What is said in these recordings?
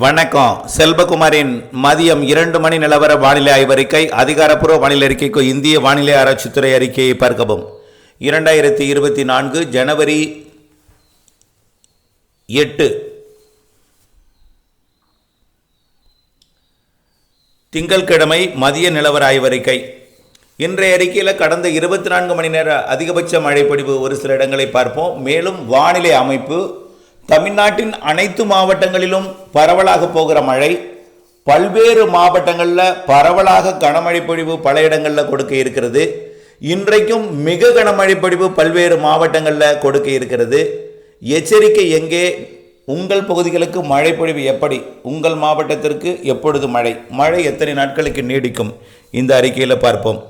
வணக்கம். செல்வகுமாரின் மதியம் இரண்டு மணி நிலவர வானிலை ஆய்வறிக்கை அதிகாரப்பூர்வ வானிலை அறிக்கைக்கு இந்திய வானிலை ஆராய்ச்சித்துறை அறிக்கையை பார்க்கவும். இரண்டாயிரத்தி இருபத்தி நான்கு ஜனவரி எட்டு. திங்கட்கிழமை மதிய நிலவர ஆய்வறிக்கை. இன்றைய அறிக்கையில் கடந்த இருபத்தி நான்கு மணி நேர அதிகபட்ச மழைப்பொழிவு ஒரு சில இடங்களை பார்ப்போம். மேலும் வானிலை அமைப்பு தமிழ்நாட்டின் அனைத்து மாவட்டங்களிலும் பரவலாக போகிற மழை பல்வேறு மாவட்டங்களில் பரவலாக கனமழை பொழிவு பல இடங்களில் கொடுக்க இருக்கிறது. இன்றைக்கும் மிக கனமழை பொழிவு பல்வேறு மாவட்டங்களில் கொடுக்க இருக்கிறது. எச்சரிக்கை எங்கே? உங்கள் பகுதிகளுக்கு மழை பொழிவு எப்படி? உங்கள் மாவட்டத்திற்கு எப்பொழுது மழை? மழை எத்தனை நாட்களுக்கு நீடிக்கும்? இந்த அறிக்கையில் பார்ப்போம்.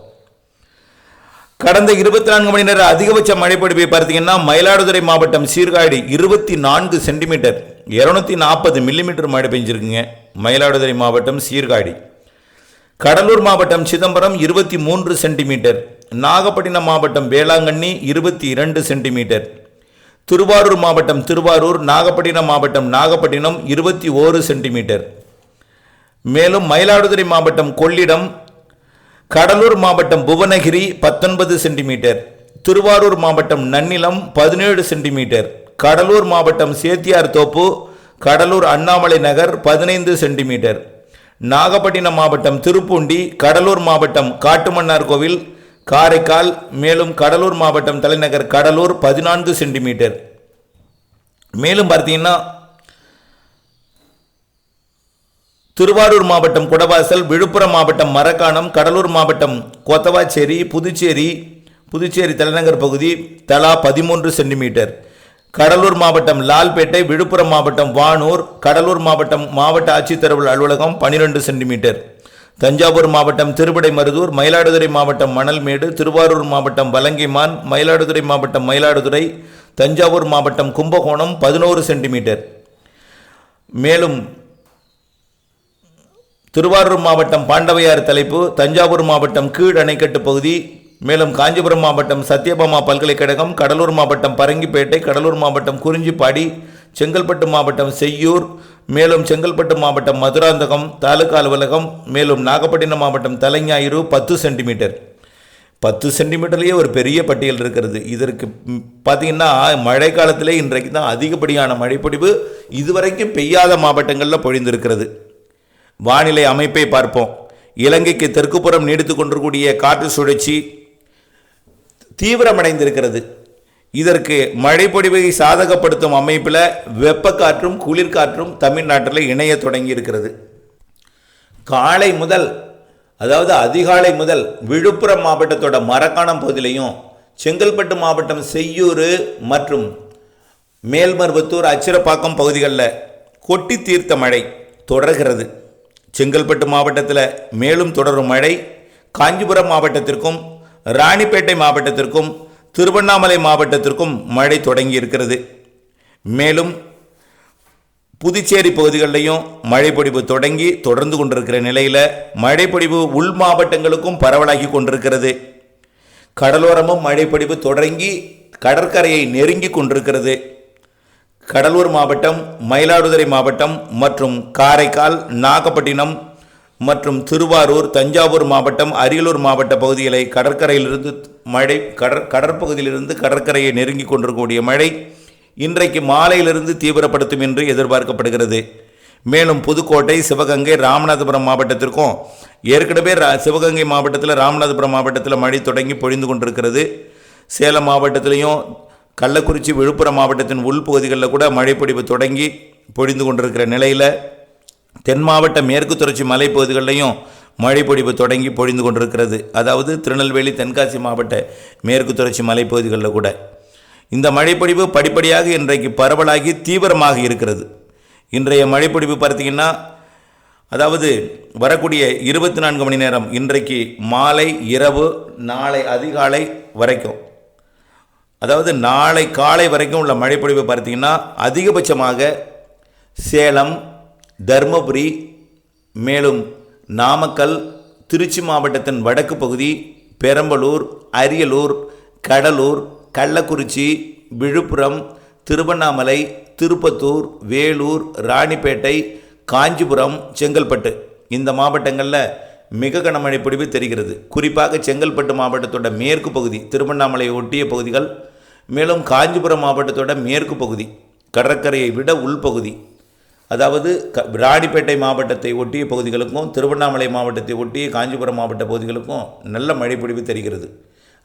கடந்த இருபத்தி நான்கு மணி நேர அதிகபட்ச மழைப்பொழிவை பார்த்தீங்கன்னா மயிலாடுதுறை மாவட்டம் சீர்காழி இருபத்தி நான்கு சென்டிமீட்டர் இருநூத்தி நாற்பது மில்லிமீட்டர் மழை பெஞ்சிருக்குங்க. மயிலாடுதுறை மாவட்டம் சீர்காழி. கடலூர் மாவட்டம் சிதம்பரம் இருபத்தி மூன்று சென்டிமீட்டர் நாகப்பட்டினம் மாவட்டம் வேளாங்கண்ணி இருபத்தி இரண்டு சென்டிமீட்டர் திருவாரூர் மாவட்டம் திருவாரூர் நாகப்பட்டினம் மாவட்டம் நாகப்பட்டினம் இருபத்தி ஓரு சென்டிமீட்டர். மேலும் மயிலாடுதுறை மாவட்டம் கொள்ளிடம் கடலூர் மாவட்டம் புவனகிரி பத்தொன்பது சென்டிமீட்டர் திருவாரூர் மாவட்டம் நன்னிலம் பதினேழு சென்டிமீட்டர் கடலூர் மாவட்டம் சேத்தியார் தோப்பு கடலூர் அண்ணாமலை நகர் பதினைந்து சென்டிமீட்டர். நாகப்பட்டினம் மாவட்டம் திருப்பூண்டி கடலூர் மாவட்டம் காட்டுமன்னார் கோவில் காரைக்கால் மேலும் கடலூர் மாவட்டம் தலைநகர் கடலூர் பதினான்கு சென்டிமீட்டர். மேலும் பார்த்தீங்கன்னா திருவாரூர் மாவட்டம் குடவாசல் விழுப்புரம் மாவட்டம் மரக்காணம் கடலூர் மாவட்டம் கொத்தவாச்சேரி புதுச்சேரி புதுச்சேரி தலைநகர் பகுதி தலா பதிமூன்று சென்டிமீட்டர். கடலூர் மாவட்டம் லால்பேட்டை விழுப்புரம் மாவட்டம் வானூர் கடலூர் மாவட்டம் மாவட்ட ஆட்சித்தலைவர் அலுவலகம் பனிரெண்டு சென்டிமீட்டர். தஞ்சாவூர் மாவட்டம் திருப்படைமருதூர் மயிலாடுதுறை மாவட்டம் மணல்மேடு திருவாரூர் மாவட்டம் வலங்கிமான் மயிலாடுதுறை மாவட்டம் மயிலாடுதுறை தஞ்சாவூர் மாவட்டம் கும்பகோணம் பதினோரு சென்டிமீட்டர். மேலும் திருவாரூர் மாவட்டம் பாண்டவையார் தலைப்பு தஞ்சாவூர் மாவட்டம் கீழ் அணைக்கட்டு பகுதி மேலும் காஞ்சிபுரம் மாவட்டம் சத்யபாமா பல்கலைக்கழகம் கடலூர் மாவட்டம் பரங்கிப்பேட்டை கடலூர் மாவட்டம் குறிஞ்சிப்பாடி செங்கல்பட்டு மாவட்டம் செய்யூர் மேலும் செங்கல்பட்டு மாவட்டம் மதுராந்தகம் தாலுகா அலுவலகம் மேலும் நாகப்பட்டினம் மாவட்டம் தலைஞாயிறு பத்து சென்டிமீட்டர். பத்து சென்டிமீட்டர்லேயே ஒரு பெரிய பட்டியல் இருக்கிறது. இதற்கு பார்த்தீங்கன்னா மழை காலத்திலே இன்றைக்கு தான் அதிகப்படியான மழைப்பொடிவு இதுவரைக்கும் பெய்யாத மாவட்டங்களில் பொழிந்திருக்கிறது. வானிலை அமைப்பை பார்ப்போம். இலங்கைக்கு தெற்குப்புறம் நீடித்து கொண்டிருக்கூடிய காற்று சுழற்சி தீவிரமடைந்திருக்கிறது. இதற்கு மழைப்பொடிவை சாதகப்படுத்தும் அமைப்பில் வெப்பக்காற்றும் குளிர்காற்றும் தமிழ்நாட்டில் இணைய தொடங்கி இருக்கிறது காலை முதல் அதாவது அதிகாலை முதல் விழுப்புரம் மாவட்டத்தோட மரக்காணம் பகுதியிலையும் செங்கல்பட்டு மாவட்டம் செய்யூர் மற்றும் மேல்மருவத்தூர் அச்சிரப்பாக்கம் பகுதிகளில் கொட்டி தீர்த்த மழை தொடர்கிறது. செங்கல்பட்டு மாவட்டத்தில் மேலும் தொடரும் மழை. காஞ்சிபுரம் மாவட்டத்திற்கும் ராணிப்பேட்டை மாவட்டத்திற்கும் திருவண்ணாமலை மாவட்டத்திற்கும் மழை தொடங்கி இருக்கிறது. மேலும் புதுச்சேரி பகுதிகளிலையும் மழைப்பொடிவு தொடங்கி தொடர்ந்து கொண்டிருக்கிற நிலையில் மழைப்பொடிவு உள் மாவட்டங்களுக்கும் பரவலாகி கொண்டிருக்கிறது. கடலோரமும் மழைப்பொடிவு தொடங்கி கடற்கரையை நெருங்கி கொண்டிருக்கிறது. கடலூர் மாவட்டம் மயிலாடுதுறை மாவட்டம் மற்றும் காரைக்கால் நாகப்பட்டினம் மற்றும் திருவாரூர் தஞ்சாவூர் மாவட்டம் அரியலூர் மாவட்ட பகுதிகளை கடற்கரையிலிருந்து மழை கடற் கடற்பகுதியிலிருந்து கடற்கரையை நெருங்கி கொண்டிருக்கக்கூடிய மழை இன்றைக்கு மாலையிலிருந்து தீவிரப்படுத்தும் என்று எதிர்பார்க்கப்படுகிறது. மேலும் புதுக்கோட்டை சிவகங்கை ராமநாதபுரம் மாவட்டத்திற்கும் ஏற்கனவே ரா- சிவகங்கை மாவட்டத்தில் ராமநாதபுரம் மாவட்டத்தில் மழை தொடங்கி பொழிந்து கொண்டிருக்கிறது. சேலம் மாவட்டத்திலையும் கள்ளக்குறிச்சி விழுப்புரம் மாவட்டத்தின் உள்பகுதிகளில் கூட மழைப்பொடிவு தொடங்கி பொழிந்து கொண்டிருக்கிற நிலையில் தென் மாவட்ட மேற்கு தொடர்ச்சி மலைப்பகுதிகளிலையும் மழைப்பொடிவு தொடங்கி பொழிந்து கொண்டிருக்கிறது. அதாவது திருநெல்வேலி தென்காசி மாவட்ட மேற்கு தொடர்ச்சி மலைப்பகுதிகளில் கூட. இந்த மழைப்பொடிவு படிப்படியாக இன்றைக்கு பரவலாகி தீவிரமாக இருக்கிறது. இன்றைய மழைப்பொடிவு பார்த்தீங்கன்னா அதாவது வரக்கூடிய இருபத்தி நான்கு மணி நேரம் இன்றைக்கு மாலை இரவு நாளை அதிகாலை வரைக்கும். அதாவது நாளை காலை வரைக்கும் உள்ள மழைப்பொழிவு பார்த்தீங்கன்னா அதிகபட்சமாக சேலம் தர்மபுரி மேலும் நாமக்கல் திருச்சி மாவட்டத்தின் வடக்கு பகுதி பெரம்பலூர் அரியலூர் கடலூர் கள்ளக்குறிச்சி விழுப்புரம் திருவண்ணாமலை திருப்பத்தூர் வேலூர் ராணிப்பேட்டை காஞ்சிபுரம் செங்கல்பட்டு. இந்த மாவட்டங்களில் மிக கனமழை பொழிவு தெரிகிறது. குறிப்பாக செங்கல்பட்டு மாவட்டத்தோட மேற்கு பகுதி திருவண்ணாமலை ஒட்டிய பகுதிகள் மேலும் காஞ்சிபுரம் மாவட்டத்தோட மேற்கு பகுதி கடற்கரையை விட உள்பகுதி அதாவது க ராணிப்பேட்டை மாவட்டத்தை ஒட்டிய பகுதிகளுக்கும் திருவண்ணாமலை மாவட்டத்தை ஒட்டிய காஞ்சிபுரம் மாவட்ட பகுதிகளுக்கும் நல்ல மழை பொழிவு தெரிகிறது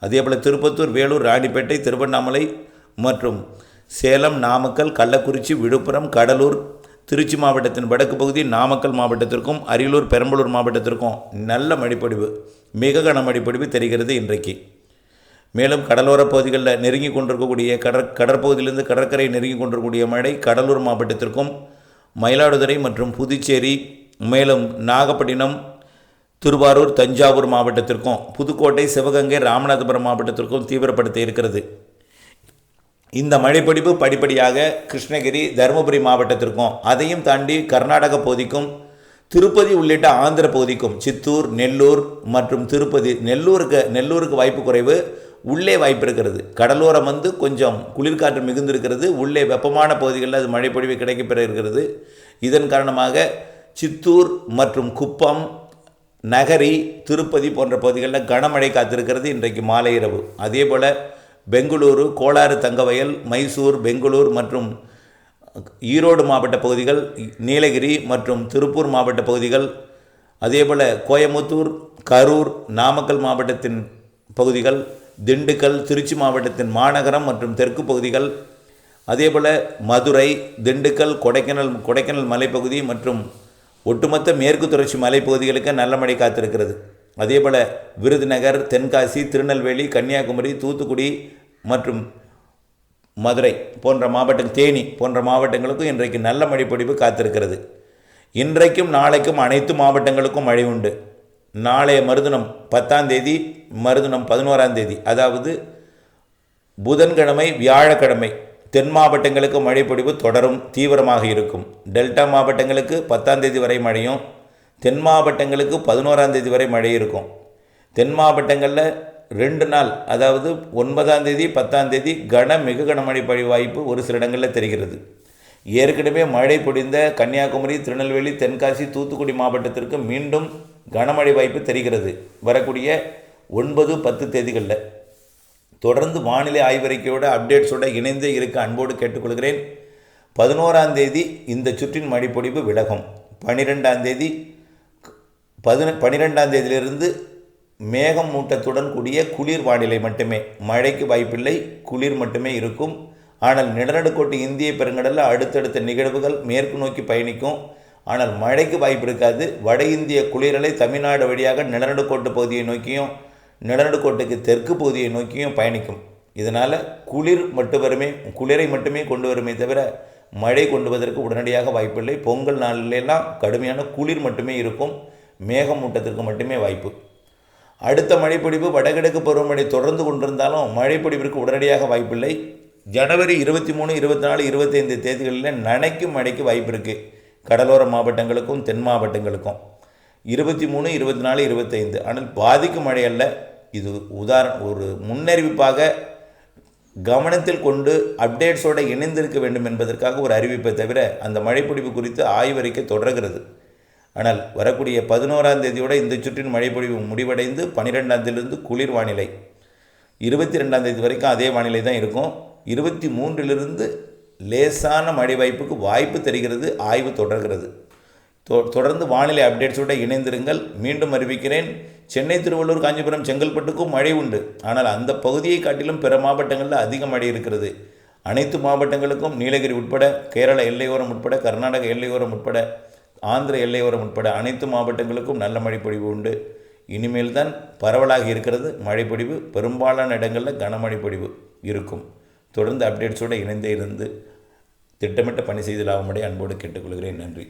அதேபோல் திருப்பத்தூர் வேலூர் ராணிப்பேட்டை திருவண்ணாமலை மற்றும் சேலம் நாமக்கல் கள்ளக்குறிச்சி விழுப்புரம் கடலூர் திருச்சி மாவட்டத்தின் வடக்கு பகுதி நாமக்கல் மாவட்டத்திற்கும் அரியலூர் பெரம்பலூர் மாவட்டத்திற்கும் நல்ல மழைப்பொழிவு மிக கன மழைப்பொழிவு தெரிகிறது இன்றைக்கு. மேலும் கடலோரப் பகுதிகளில் நெருங்கி கொண்டிருக்கக்கூடிய கடற் கடற்பகுதியிலிருந்து கடற்கரை நெருங்கி கொண்டிருக்கக்கூடிய மழை கடலூர் மாவட்டத்திற்கும் மயிலாடுதுறை மற்றும் புதுச்சேரி மேலும் நாகப்பட்டினம் திருவாரூர் தஞ்சாவூர் மாவட்டத்திற்கும் புதுக்கோட்டை சிவகங்கை ராமநாதபுரம் மாவட்டத்திற்கும் தீவிரப்படுத்த இருக்கிறது. இந்த மழைப்பொழிவு படிப்படியாக கிருஷ்ணகிரி தருமபுரி மாவட்டத்திற்கும் அதையும் தாண்டி கர்நாடக பகுதிக்கும் திருப்பதி உள்ளிட்ட ஆந்திர பகுதிக்கும் சித்தூர் நெல்லூர் மற்றும் திருப்பதி நெல்லூருக்கு நெல்லூருக்கு வாய்ப்பு குறைவு உள்ளே வாய்ப்பு இருக்கிறது. கடலோரம் வந்து கொஞ்சம் குளிர்காற்று மிகுந்திருக்கிறது. உள்ளே வெப்பமான பகுதிகளில் அது மழைப்பொழிவு கிடைக்கப்பெற இருக்கிறது. இதன் காரணமாக சித்தூர் மற்றும் குப்பம் நகரி திருப்பதி போன்ற பகுதிகளில் கனமழை காத்திருக்கிறது இன்றைக்கு மாலை இரவு. அதே போல் பெங்களூரு கோளாறு தங்கவயல் மைசூர் பெங்களூர் மற்றும் ஈரோடு மாவட்ட பகுதிகள் நீலகிரி மற்றும் திருப்பூர் மாவட்ட பகுதிகள் அதேபோல் கோயமுத்தூர் கரூர் நாமக்கல் மாவட்டத்தின் பகுதிகள் திண்டுக்கல் திருச்சி மாவட்டத்தின் மாநகரம் மற்றும் தெற்கு பகுதிகள் அதேபோல் மதுரை திண்டுக்கல் கொடைக்கானல் கொடைக்கானல் மலைப்பகுதி மற்றும் ஒட்டுமொத்த மேற்கு தொடர்ச்சி மலைப்பகுதிகளுக்கு நல்ல மழை காத்திருக்கிறது. அதேபோல் விருதுநகர் தென்காசி திருநெல்வேலி கன்னியாகுமரி தூத்துக்குடி மற்றும் மதுரை போன்ற மாவட்டம் தேனி போன்ற மாவட்டங்களுக்கும் இன்றைக்கு நல்ல மழைப்பொழிவு காத்திருக்கிறது. இன்றைக்கும் நாளைக்கும் அனைத்து மாவட்டங்களுக்கும் மழை உண்டு. நாளைய மறுதினம் பத்தாம் தேதி மறுதினம் பதினோராம் தேதி. அதாவது புதன்கிழமை வியாழக்கிழமை. தென் மாவட்டங்களுக்கு மழைப்பொழிவு தொடரும் தீவிரமாக இருக்கும். டெல்டா மாவட்டங்களுக்கு பத்தாம் தேதி வரை மழையும் தென் மாவட்டங்களுக்கு பதினோராம் தேதி வரை மழை இருக்கும். தென் மாவட்டங்களில் ரெண்டு நாள் அதாவது ஒன்பதாம் தேதி பத்தாம் தேதி கன மிக கனமழை பழி வாய்ப்பு ஒரு சில இடங்களில் தெரிகிறது. ஏற்கனவே மழை பொடிந்த கன்னியாகுமரி திருநெல்வேலி தென்காசி தூத்துக்குடி மாவட்டத்திற்கு மீண்டும் கனமழை வாய்ப்பு தெரிகிறது. வரக்கூடிய ஒன்பது பத்து தேதிகளில் தொடர்ந்து வானிலை ஆய்வறிக்கையோட அப்டேட்ஸோட இணைந்தே இருக்க அன்போடு கேட்டுக்கொள்கிறேன். பதினோராம் தேதி இந்த சுற்றின் மடிப்பொடிவு விலகும். பனிரெண்டாம் தேதி பதின பனிரெண்டாம் தேதியிலிருந்து மேகம் மூட்டத்துடன் கூடிய குளிர் வானிலை மட்டுமே. மழைக்கு வாய்ப்பில்லை குளிர் மட்டுமே இருக்கும். ஆனால் நிலநடுக்கோட்டு இந்திய பெருங்கடலில் அடுத்தடுத்த நிகழ்வுகள் மேற்கு நோக்கி பயணிக்கும். ஆனால் மழைக்கு வாய்ப்பு இருக்காது. வட இந்திய குளிரலை தமிழ்நாடு வழியாக நிலநடுக்கோட்டு பகுதியை நோக்கியும் நிலநடுக்கோட்டுக்கு தெற்கு பகுதியை நோக்கியும் பயணிக்கும். இதனால் குளிர் மட்டும் வருமே குளிரை மட்டுமே கொண்டு வருமே தவிர மழை கொண்டு வருவதற்கு உடனடியாக வாய்ப்பில்லை. பொங்கல் நாளிலெல்லாம் கடுமையான குளிர் மட்டுமே இருக்கும். மேகமூட்டத்திற்கு மட்டுமே வாய்ப்பு. அடுத்த மழைப்பொடிவு வடகிழக்கு பருவமழை தொடர்ந்து கொண்டிருந்தாலும் மழைப்பொடிவிற்கு உடனடியாக வாய்ப்பில்லை. ஜனவரி இருபத்தி மூணு இருபத்தி நாலு இருபத்தைந்து தேதிகளில் நனைக்கும் மழைக்கு வாய்ப்பு இருக்குது கடலோர மாவட்டங்களுக்கும் தென் மாவட்டங்களுக்கும். இருபத்தி மூணு இருபத்தி நாலு இருபத்தைந்து ஆனால் பாதிக்கும் மழை அல்ல இது உதாரண ஒரு முன்னறிவிப்பாக கவனத்தில் கொண்டு அப்டேட்ஸோடு இணைந்திருக்க வேண்டும் என்பதற்காக ஒரு அறிவிப்பை தவிர அந்த மழைப்பொழிவு குறித்து ஆய்வறிக்கை தொடர்கிறது. ஆனால் வரக்கூடிய பதினோராம் தேதியோடு இந்த சுற்றின் மழைப்பொழிவு முடிவடைந்து பன்னிரெண்டாம் தேதியிலிருந்து குளிர் வானிலை. இருபத்தி ரெண்டாம் தேதி வரைக்கும் அதே வானிலை தான் இருக்கும். இருபத்தி மூன்றிலிருந்து லேசான மழை வாய்ப்புக்கு வாய்ப்பு தெரிகிறது ஆய்வு தொடர்கிறது. தொ தொடர்ந்து வானிலை அப்டேட்ஸோடு இணைந்திருங்கள். மீண்டும் அறிவிக்கிறேன் சென்னை திருவள்ளூர் காஞ்சிபுரம் செங்கல்பட்டுக்கும் மழை உண்டு. ஆனால் அந்த பகுதியை காட்டிலும் பிற மாவட்டங்களில் அதிக மழை இருக்கிறது. அனைத்து மாவட்டங்களுக்கும் நீலகிரி உட்பட கேரள எல்லையோரம் உட்பட கர்நாடக எல்லையோரம் உட்பட ஆந்திர எல்லையோரம் உட்பட அனைத்து மாவட்டங்களுக்கும் நல்ல மழைப்பொழிவு உண்டு. இனிமேல் தான் பரவலாக இருக்கிறது மழைப்பொழிவு. பெரும்பாலான இடங்களில் கனமழைப்பொழிவு இருக்கும். தொடர்ந்து அப்டேட்ஸோடு இணைந்தே இருந்து திட்டமிட்ட பணி செய்து லாபமடைய அன்போடு கேட்டுக்கொள்கிறேன். நன்றி.